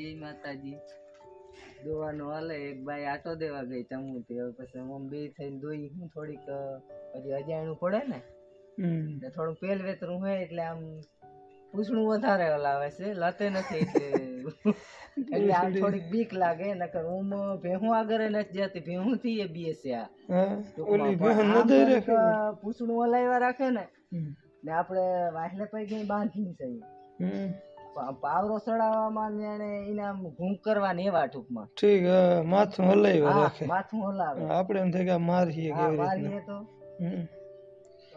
જય માતાજી. દોવાનો હાલે એક ભાઈ આટો દેવા ગઈ ચમુતી તે પછી હું બે થઈને દોઈ હું થોડીક પછી અજાણું પડે ને એટલે થોડું પેલ વેતરું હોય એટલે આમ પૂછણું વધારે હલાવે છે લતે નથી એટલે એટલે આમ થોડીક બીક લાગે નકર હું ભેહું આગળ નથી જતી ભેહું થી એ બીએ છે આ. પૂછડું હલાવ્યા રાખે ને ને આપણે વાહલે પૈકી બાંધી છે પાવરો ચડાવવામાં એને ઇનામ ઘૂમ કરવાની એવા ટૂંકમાં. ઠીક માથું હલાવી રાખે. માથું હલાવે. આપણે એમ થાય કે મારીએ કેવી મારીએ તો.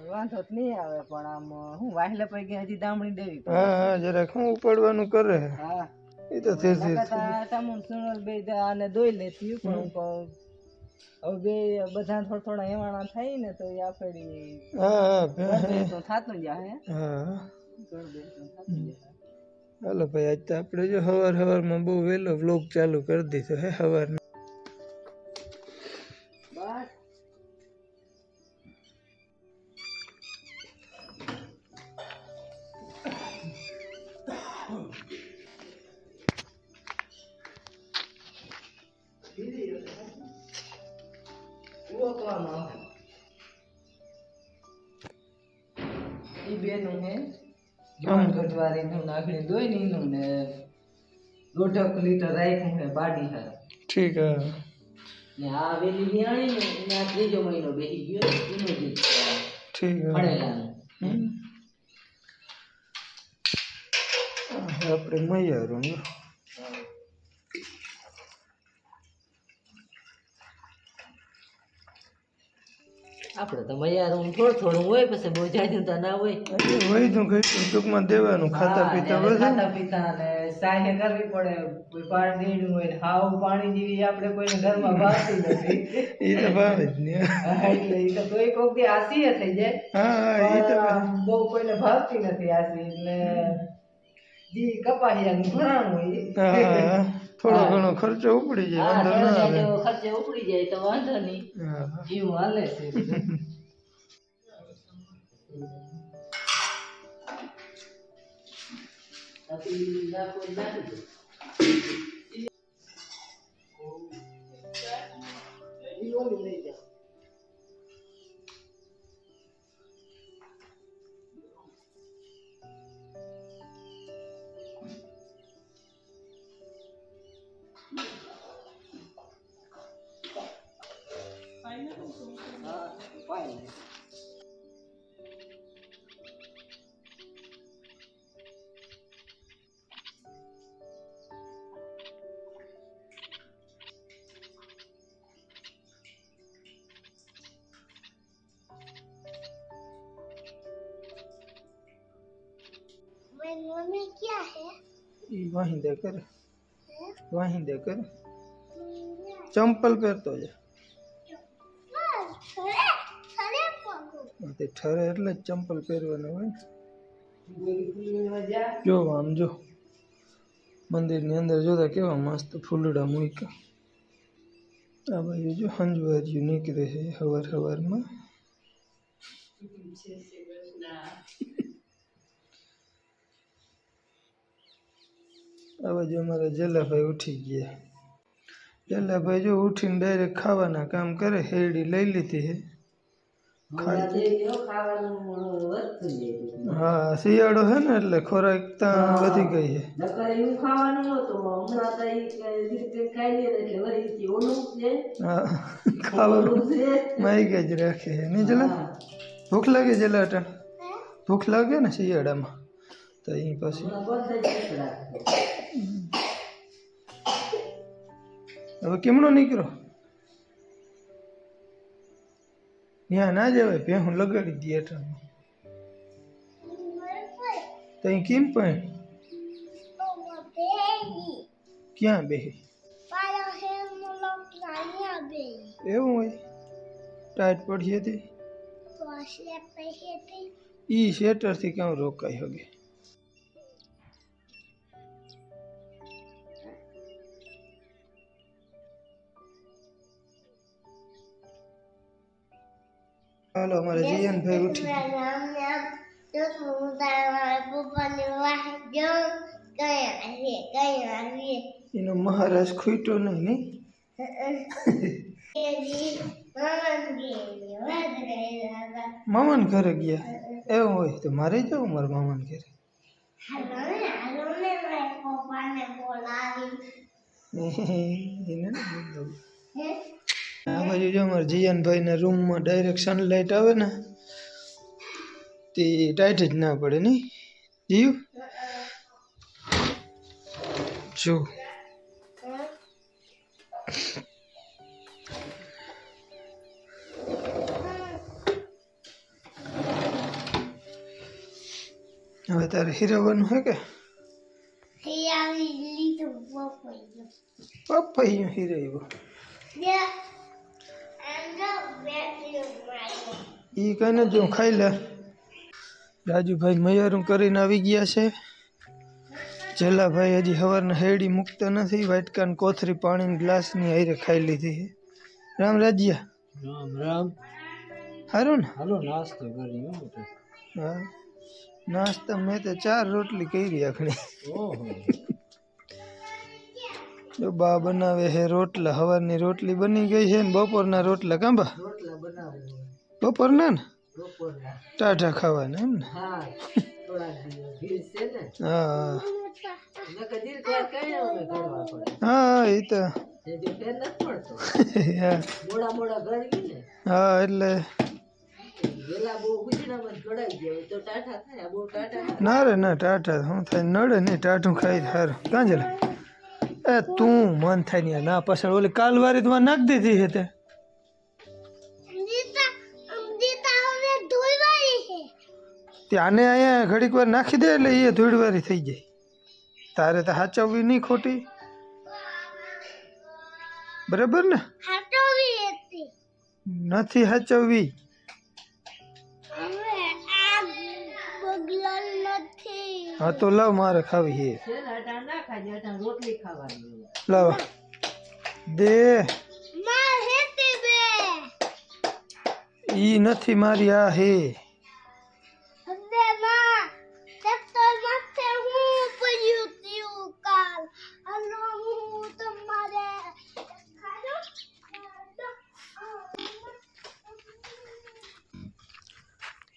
વાંધો તો નહીં આવે પણ આમ હું વાહલે પૈકી હજી દામણી દેવી. હા હા જરાક ઉપાડવાનું કરે. હા. એ તો નકર તો તમુન સુનલ બે આને દોઈ લેતી પણ હું હવે બે બધા થોડા થોડા એવાણા થાય ને તો એ આપડી હા હા તો થાતું જાય હા. ઘર બેસું થાતું જાય હાલો ભાઈ, આજ તો આપણે જો સવાર સવારમાં બહુ વહેલો વ્લોગ ચાલુ કરી દીધો હે સવારનો ગઢવારીનું નાખણી દોઈનીનું ને દોઢક લીટર રાખ્યું હે બાડી હે ઠીક હા ને આ વેલી વિયાણી ને એને આ ત્રીજો મહિનો બેસી ગયો એનું જ ઠીક હા. આ આપણે મૈયારું હો. આપણે તો મૈયાર થોડું થોડું હોય પછી બહુ જાજુ ના હોય. હોય તો કઈ ટૂંકમાં દેવાનું ખાતા પીતા ખાતા પીતા ને સાહે કરવી પડે કોઈ પાણી દેડું હોય ને હાવ પાણી જેવી આપણે કોઈને ઘરમાં ભાવતી નથી. એ તો ભાવે જ નહીં એટલે એ તો કોઈ કોક દી આસી થઈ જાય. હા એ તો બહુ કોઈને ભાવતી નથી આસી એટલે થોડો ઘણો ખર્ચો ઉપડી જાય વાંધો ના આવે. ખર્ચો ઉપડી જાય તો વાંધો નહીં. જીવ હાલે છે. ઓલું લઈ. એ વાહિંદા કરે વાહિંદા કરે ચંપલ પહેરતો જા તે ઠરે એટલે જ ચંપલ પહેરવાના હોય ને ગોળી ફૂલમાં જા. જો આમ જો મંદિરની અંદર જોતા કેવા મસ્ત ફૂલડા મૂક્યા આ બાજુ જો હંજવારીયું નીકળે છે હવાર હવારમાં આ બાજુ અમારા જલાભાઈ ઉઠી ગયા. જલાભાઈ જો ઉઠીને ડાયરેક્ટ ખાવાના કામ કરે હેરડી લઈ લીધી છે હમણાં દઈ દ્યો, ખાવાનું વધતું જાય. હા શિયાળો છે ને એટલે ખોરાક ત્યાં વધી ગઈ છે નકર એવું ખાવાનું નહોતું હમણાં તો ઈ કઈ રીતે ખાઈ લે એટલે વળી ઓલું છે. હા ખાવાનું ઓલું છે. માઈ જ રાખે છે નહીં જલા? હા. ભૂખ લાગે જલા અટાણ ભૂખ લાગે ને શિયાળામાં? તો અહીં પછી હમણાં બધા જ કચરા છે. હવે કેમનો નીકળો ત્યાં ના જવાય ભેહું લગાડી દઈએ અટાણમાં તો અહીં કેમ પણ ક્યાં બેહી એવું હોય ટાઈટ પડી હતી ઈ શેટરથી ક્યાં રોકાઈ હગે હાલો અમારે જીયનભાઈ ઉઠી એનો મહારાજ ખૂટ્યો નહીં નહીં મામાન ઘરે ગયા એવું હોય તો મારે જવું મારા મામાન ઘરે એને. આ બાજુ જો અમારા જીયાનભાઈના રૂમમાં ડાયરેક્ટ સનલાઇટ આવે ને તે ટાઈટ જ ના પડે નહીં? જીવ જો. હવે તારે હીરવવાનું હે કે? પપ્પાઈ હીરાવ્યો ઈ કંઈ નથી જો ખાઈ લે. રાજુભાઈ મયારું કરીને આવી ગયા છે. જેલાભાઈ હજી સવારના હેડી મૂકતા નથી. વાટકાન કોથરી પાણીની ગ્લાસની હારે ખાઈ લીધી છે. રામ રાજ્યા. રામ રામ. સારું ને. હાલો નાસ્તો કરી હા નાસ્તા મેં તો ચાર રોટલી કરી આખણી. ઓહો. જો બા બનાવે હે રોટલા. સવારની રોટલી બની ગઈ છે ને બપોરના રોટલા. કાંબા રોટલા બનાવો. બપોરના ને? ટાટા ખાવાના એમ ને? હા હા. એ તો હા એટલે. ના રે ના ટાટા શું થાય? નડે નહીં ટાટું ખાઈ સારું કાં એ તું મન થાય ને ના પાછળ ઓલી કાલવારી તો નાખ દીધી છે તે. ત્યાંને અહીંયા ઘડીક વાર નાખી દે એટલે એ ધૂળવારી થઈ જાય. તારે તો હાચવવી નહીં ખોટી. બરાબર ને? નથી હાચવવી. હા તો લાવ મારે ખાવી છે લાવ. દે. ઈ નથી મારી આ હે.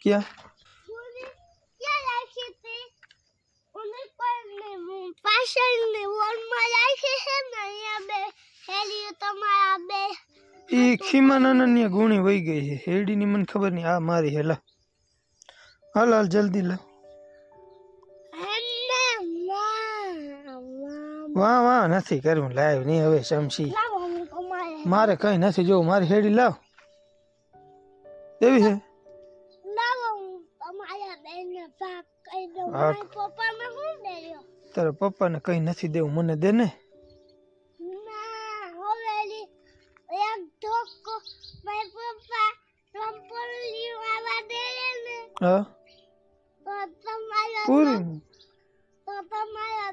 ક્યાં પાછળની વોલમાં રાખી છે ને અહીંયા બે હેલી તમારા બે ઈ ખીમા નાના ગુણી વહી ગઈ છે હેડીની મને ખબર નહીં આ મારી હેલા હાલ હાલ જલ્દી લાવ હેને માં વાહ વાહ નથી કરવું લાવ નહીં હવે સમસી લાવો હું તમારે મારે કઈ નથી જો મારી હેડી લાવ એવી છે હા. તારા પપ્પાને કઈ નથી દેવું મને દે ને. મારા પપ્પા ને. પૂરી? તો તમારા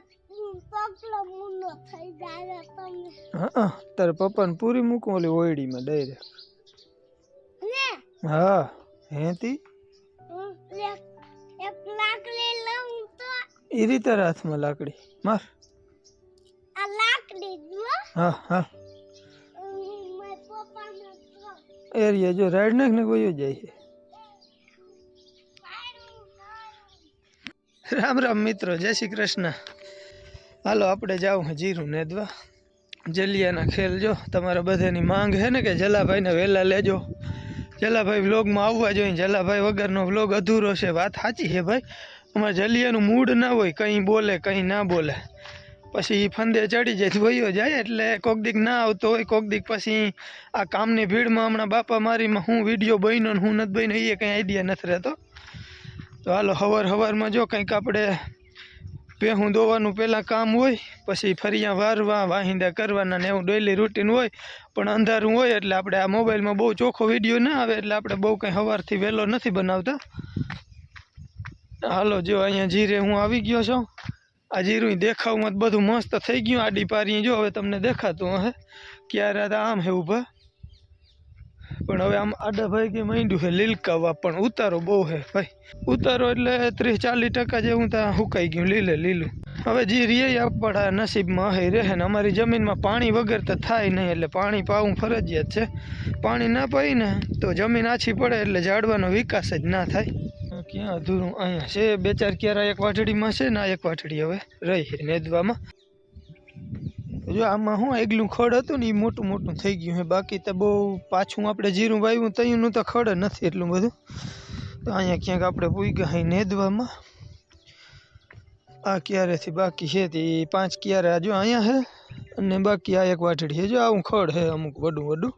પગલો મુંડો થઈ જાય તમે હા તારા પપ્પાને પૂરી મૂકું ઓલી ઓયડીમાં ડાયરેક્ટ. હા? હેતી એ રીતે હાથમાં લાકડી. માર. આ લાકડી જો હા. હા એરિયા જો રાઈડ નાખ ને કોઈ જાય છે. રામ રામ મિત્રો. જય શ્રી કૃષ્ણ. હાલો આપણે જાઉં જીરું નેદવા. જલિયાના ખેલ જો. તમારા બધાની માંગ છે ને કે જલાભાઈને વહેલા લેજો. જલાભાઈ વ્લોગમાં આવવા જોઈએ. જલાભાઈ વગરનો વ્લોગ અધૂરો છે. વાત સાચી છે ભાઈ? અમારે જલિયાનું મૂડ ના હોય, કંઈ બોલે, કંઈ ના બોલે. પછી ફંદે ચડી જાય, વયો જાય એટલે કોક દીક ના આવતો હોય, કોક દીક પછી આ કામની ભીડમાં હમણાં બાપા મારીમાં હું વીડિયો બન્યો ને હું નથી બન્યો એ કંઈ આઈડિયા નથી રહેતો. તો હાલો હવાર હવારમાં જો કંઈક આપણે ભેહું દોવાનું પહેલાં કામ હોય, પછી ફરિયા વારવા, વાહિંદા કરવાના ને એવું ડેલી રૂટીન હોય, પણ અંધારું હોય એટલે આપણે આ મોબાઈલમાં બહુ ચોખ્ખો વીડિયો ના આવે એટલે આપણે બહુ કંઈ સવારથી વહેલો નથી બનાવતા. હાલો, જો અહીંયા જીરે હું આવી ગયો છું. આ જીરું દેખાવમાં બધું મસ્ત થઈ ગયું. આડી પારી જો હવે તમને દેખાતું હે ક્યારે તો આમ હે ઊભા? પણ હવે આમ આડા ભાઈ કે માંડ્યું છે લીલકાવા પણ. ઉતારો બહુ છે ભાઈ. ઉતારો એટલે ત્રીસ ચાલીસ ટકા જેવું ત્યાં સુકાઈ ગયું, લીલે લીલું. હવે જે રે આપણા નસીબમાં હે, રહે ને અમારી જમીનમાં પાણી વગર તો થાય નહીં, એટલે પાણી પાવું ફરજિયાત છે. પાણી ના પાઈ ને તો જમીન આછી પડે, એટલે ઝાડવાનો વિકાસ જ ના થાય. ક્યાં અધૂરું. અહીંયા છે, બે ચાર ક્યારા, એક વાટડીમાં છે ને એક વાટડી હવે રહી નેદવામાં. જો આમાં હું એકલું ખડ હતું ને એ મોટું મોટું થઈ ગયું છે. બાકી તો બહુ પાછું આપણે જીરું વાવ્યું તઈનું તો ખડ નથી એટલું બધું. તો અહીંયા ક્યાંક આપણે પૂગ્યા અહીં નેદવામાં. આ ક્યારેથી બાકી છે તે પાંચ ક્યારે જો અહીંયા છે. અને બાકી આ એક વાટડી છે. જો આવું ખડ છે અમુક, વડું વડું.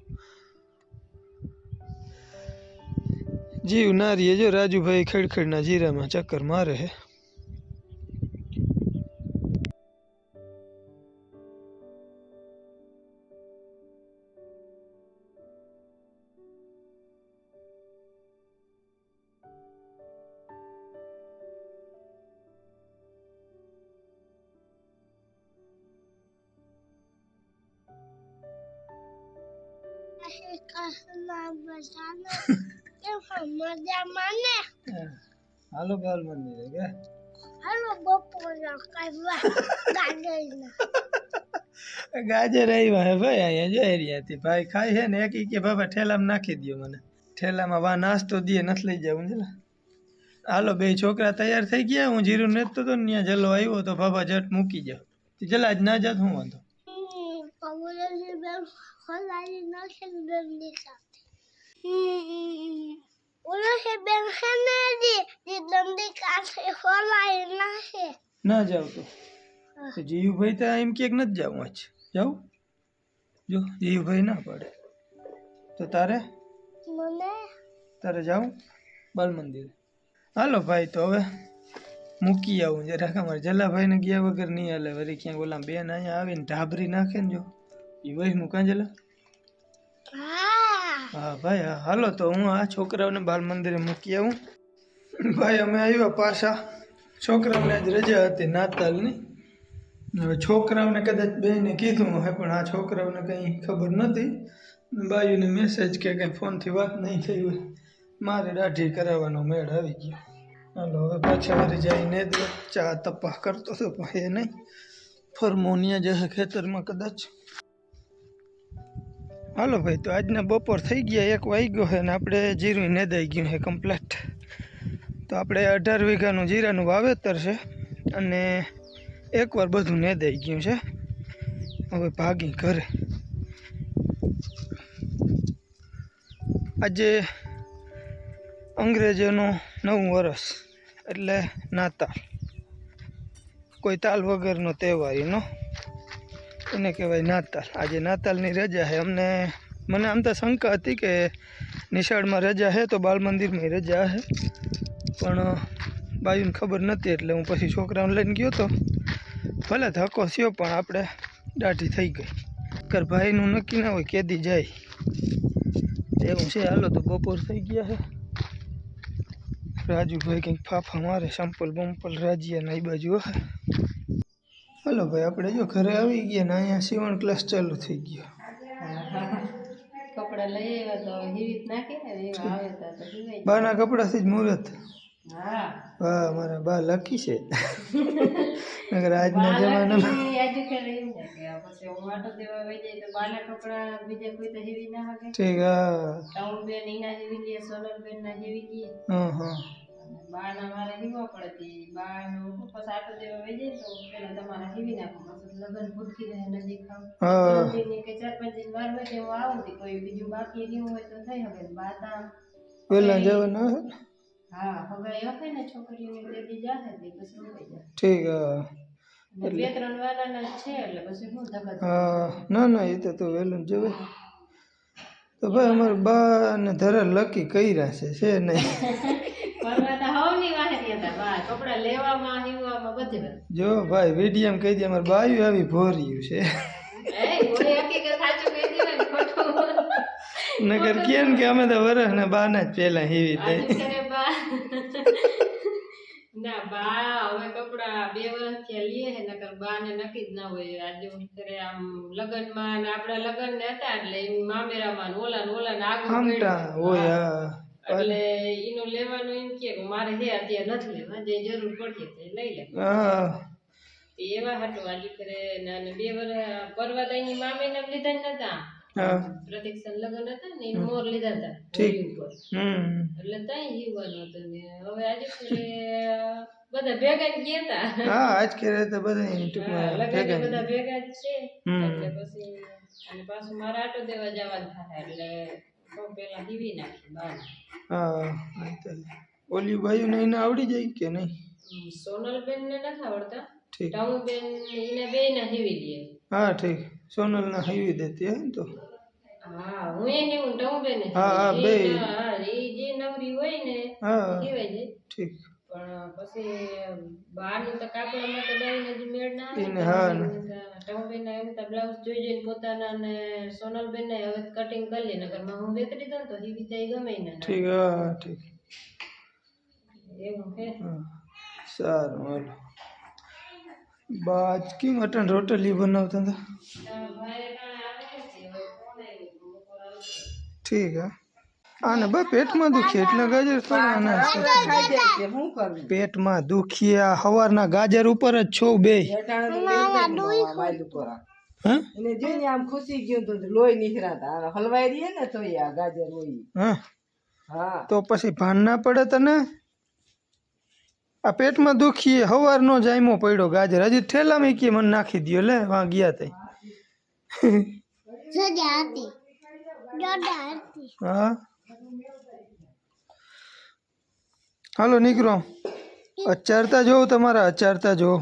જીવ નારીએ જો રાજુભાઈ ખેડખેડના જીરામાં ચક્કર મારે છે શ્રી કૃષ્ણ બધાને કેમ છો? મજામાં ને હાલો બાલ મંદિરે કે હાલો બપોરના કરવા ગાડીના ગાજર આવ્યા હે ભાઈ અહીંયા જો એરિયાથી ભાઈ ખાય છે ને એક ઈ કે બાબા ઠેલામાં નાખી દો મને ઠેલામાં વા નાસ્તો દે નથી લઈ જાવ ને હાલો બે છોકરા તૈયાર થઈ ગયા હું જીરું નેતતો તો ને ત્યાં જલો આવ્યો તો બાબા જટ મૂકી જાવ જલા આજ ના જાત હું વાંધો કમલેશની બેન ખોલાવી નાખે ને બેનની સાથે ઓલો બેન છે ને જી જી દંડી કાંઠે ખોલાવી નાખે ના જાવ તો તો જીયુભાઈ તો એમ કે નથી જાવું આજ જાવું જો જીયુભાઈ ના પાડે તો તારે મને તારે જાવું બાલ મંદિરે હાલો ભાઈ તો હવે મૂકી આવું જરાક અમારે જલાભાઈને ગયા વગર નહીં હાલે વળી ક્યાંક ઓલા બેન અહીંયા આવીને ઢાબરી નાખે ને જો એ વહી મૂકા જલા હા, ભાઈ હાલો તો હું આ છોકરાઓને બાલ મંદિરે મૂકી આવું. ભાઈ, અમે આવ્યા પાછા. છોકરાઓને જ રજા હતી નાતાલની. હવે છોકરાઓને કદાચ બેને કીધું હે પણ આ છોકરાઓને કંઈ ખબર નથી બાયુને મેસેજ કે કંઈ ફોનથી વાત નહીં થઈ હોય. મારે દાઢી કરાવવાનો મેળ આવી ગયો. હાલો, હવે પાછા મારી જઈને જ ચા તપા કરતો હતો, પણ એ નહીં. ફરમોનિયા જશે ખેતરમાં કદાચ. હાલો ભાઈ, તો આજના બપોર થઈ ગયા, એક વાગ્યો છે ને આપણે જીરું નેદાઈ ગયું છે કમ્પ્લેટ તો આપણે અઢાર વીઘાનું જીરાનું વાવેતર છે અને એકવાર બધું નેદાઈ ગયું છે. હવે ભાગી ઘરે. આજે અંગ્રેજોનું નવું વરસ, એટલે નાતાલ. કોઈ તાલ વગરનો તહેવાર એનો કહેવાય નાતાલ. આજે નાતાલની રજા છે. અમને, મને આમ તો શંકા હતી કે નિશાળમાં રજા છે તો બાલ મંદિરમાં રજા છે. પણ બાયુને ખબર નથી એટલે હું પછી છોકરાઓને લઈને ગયો તો ભલે ધક્કો થયો પણ આપણે દાઢી થઈ ગઈ. કર ભાઈનું નક્કી ના હોય કેદી જાય. એવું છે. હાલો તો બપોર થઈ ગયા છે. રાજુભાઈ કંઈક ફાફા મારે સંપલ બંપલ રાજ્યા એ બાજુ હાલો ભાઈ આપણે જો ઘરે આવી ગયા ને અહીંયા સીવણ ક્લાસ ચાલુ થઈ ગયો. કપડા લઈ આવ્યા તો હિરીત નાખી આવે તો. બાના કપડાથી જ મુહૂર્ત. હા. મારા બા લકી છે. નગર આજના જમાનામાં ઠીક હા. હા હા. બા ના મારે હીવા પડતી. બાળનો ઉપવાસ આટો દેવા વહી જાય તો પેલા તમારે હીવી નાખો લગ્ન ભૂટકી રહે નજીક ખાવ કે ચાર પાંચ દિન વાર હોય તો હું આવું તી કોઈ બીજું બાકી રહ્યું હોય તો થઈ હવે બા પેલા જવાનું હા હવે હશે ને છોકરીઓની તેથી જાહે તે પછી ઉપાઈ જાય. ઠીક બે ત્રણ વાળાના છે એટલે પછી હું હા ના ના એ તો તો વહેલું જવાય. તો ભાઈ અમારે બા અને ધરા લકી કર્યા છે છે નહીં જો ભાઈ વીડિયમ કહી દે અમારે બાયું આવી ભોર્યું છે. નગર કેમ કે અમે તો વરસ ને બાના જ પેલા હેવી બા. ના બા હવે કપડા બે વર્ષ થયા લીએ હે નકર બા ને નક્કી જ ના હોય. આજે અત્યારે આમ લગનમાં ને આપડા લગન ને હતા એટલે મામેરા મામેરામાં ઓલા ને ઓલા ને આગળ હોય એટલે એનું લેવાનું એમ કે મારે હે અત્યારે નથી લેવા જે જરૂર પડશે તે લઈ લે. એવા હાટું આજે કરે બે વર્ષ પરવા એની મામી ને લીધા નતા. હા પ્રતિક્ષણ લગન હતા ને એને મોર લીધા હતા ઠીક. હોળી ઉપર હમ એટલે ત્યાં જીવવાનું હતું ને હવે આજે કરે બધા ભેગા જ ગયા હતા હા આજ કરે તો બધા ટૂંકમાં લગન ભેગા બધા ભેગા જ છે હમ. એટલે પછી અને પાછું મારે આટો દેવા જવાનું થાય એટલે બહુ પેલા હીવી નાખી બાર. હા આ તો ઓલી બાયું ને એને આવડી જાય કે નહીં? સોનલ બેન ને નથી આવડતા. ઠીક. બેન એને બે ને હીવી દે હા ઠીક. સોનલ ના હૈવી દેતી હે તો. હા હું એ હું બેન હા, હા, બે. હા એ જે નવરી હોય ને હા ઠીક. પણ પછી તો કાપડામાં તો દઈને જ મેળ ના આવે હા ને. ટમુબેન ના એમ તો બ્લાઉઝ જોઈ જોઈને પોતાના ને સોનલબેન ને હવે કટિંગ કરી લે નકરમાં હું વેતરી દઉં તો હીવી જાય ગમે ને. ઠીક હા ઠીક. એવું હે સારું હાલો. બાજ કેમ અટણ રોટલી બનાવતા હતા ઠીક હા આને બા પેટમાં દુખી એટલે ગાજર થોડા ના શું કરવું પેટમાં દુખી આ હવારના ગાજર ઉપર જ છો બે હા એને જોઈને આમ ખુશી ગયું તો લોહી નીકળાતા આ હલવાઈ રહીએ ને તો આ ગાજર હોય હા હા તો પછી ભાન ના પડે તને આ પેટમાં દુખીએ હવારનો જાયમો પડ્યો ગાજર. હજી ઠેલામાં કે મને નાખી દ્યો લે વાં ગયા હતી. હા? હાલો નીકળો. અચારતા જોઉં તમારા અચારતા જોઉં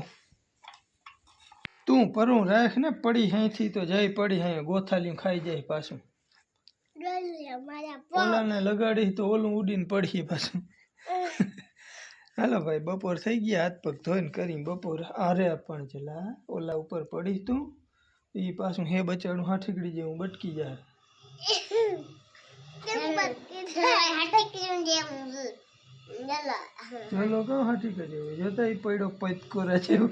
તું પરું રાખ ને પડી અહીંથી તો જઈ પડી અહીં ગોથાલી ખાઈ જાય પાછું. ઓલાને લગાડી તો ઓલું ઉડીને પડી પાછું. હાલો ભાઈ, બપોર થઈ ગયા. હાથ પગ ધોઈને કરીને બપોર આરે પણ છેલા ઓલા ઉપર પડી તું. એ પાછું હે બચાડું હાઠીકડી જેવું બટકી જાય. ચલો કહો હાઠીકા જેવું. જોતા એ પડ્યો પૈતકોરા જેવું.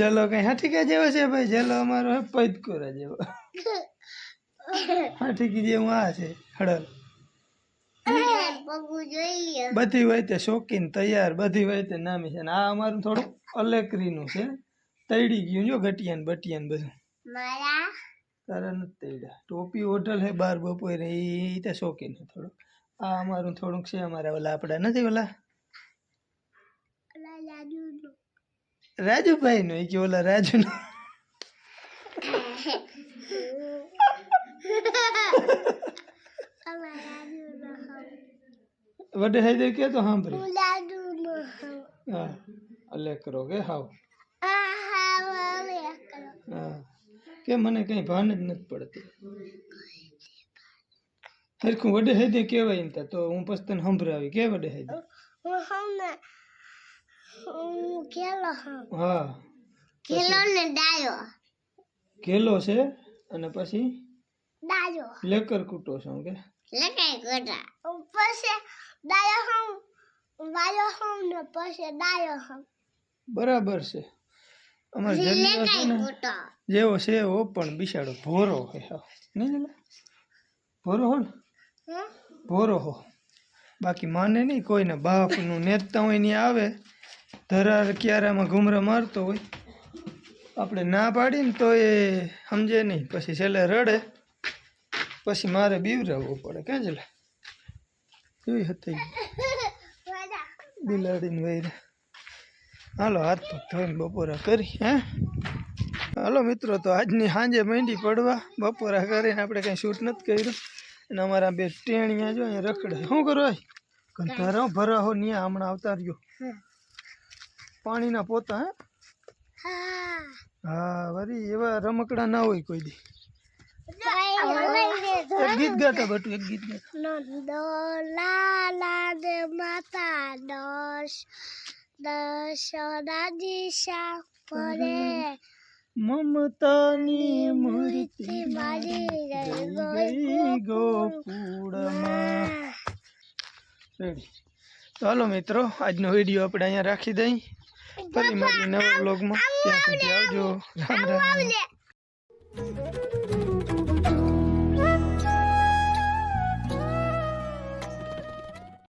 જલો કઈ હાઠીકા જેવો છે ભાઈ? જલો અમારો હે પૈતકોરા જેવો. હાઠીકી જેવું આ છે જોઈએ બધી હોય તે શોખીન તૈયાર બધી હોય તે નામી છે. ને આ અમારું થોડું અલેકરીનું છે. તૈડી ગયું જો ઘટિયાન બટિયાન બધું. તારા નથી તૈડા. ટોપી હોટલ હે બાર બપોરે. એ તે શોખીન છે થોડુંક. આ અમારું થોડુંક છે. અમારા ઓલા આપણા નથી ઓલા? રાજુભાઈ નું કે ઓલા રાજુ નું ઓલા લાડુનું વડે હાઈદર કે તો સાંભળે હું લાડુનું હા અલેકરો કે હાવ આહા વાલે કરો હા કે મને કઈ ભાન જ નથી પડતી હરખું વડે હાઈદે કહેવાય એમ તા તો હું પછી તને સંભળાવી કે વડે હાઈદે હું હમને હું કેલો હમ હા કેલો ને ડાયો ઘેલો છે અને પછી ડાયો લેકર કૂટો છો કે લકાઈ ગોટા પછી ડાયો હમ વાયો હમ ને પછી ડાયો હમ બરાબર છે અમારે જલ્દી છે લકાઈ ને ગોટા જેવો છે એવો પણ બિસાડો ભોરો હે. હાવ. નહીં જલા? ભોરો હો ને? હમ? ભોરો હો. બાકી માને નહીં કોઈને બાપનું નેતા હોય ને આવે ધરાર ક્યારામાં ઘુમરા મારતો હોય. આપણે ના પાડીને તો એ સમજે નહીં. પછી છેલ્લે રડે પછી મારે બીવરાવવું પડે. ક્યાં જલા? કેવી હતી? બિલાડીને વૈરે. હાલો હાથ પગ ધોઈને બપોરા કરી હે? હાલો મિત્રો તો આજની સાંજે માંડી પડવા. બપોરા કરીને આપણે કંઈ શૂટ નથી કર્યું. અને અમારા બે ટેણિયા જો અહીંયા રખડે. શું કરો કંધારો ભરાહો ન્યા હમણાં આવતા રહ્યો. પાણીના પોતા હે. હા વરી એવા રમકડા ના હોય કોઈ દી. એક ગીત ગાતા બટુ એક ગીત ગાતા. લાલા ને માતા દશ દશના દિશા પરે મમતાની મૂર્તિ મારી ગઈ ગોકુળમાં. તો હાલો મિત્રો આજનો વીડિયો આપણે અહીંયા રાખી દઈ. ફરી મળીએ નવા બ્લોગમાં ત્યાં સુધી આવજો. રામ રામ.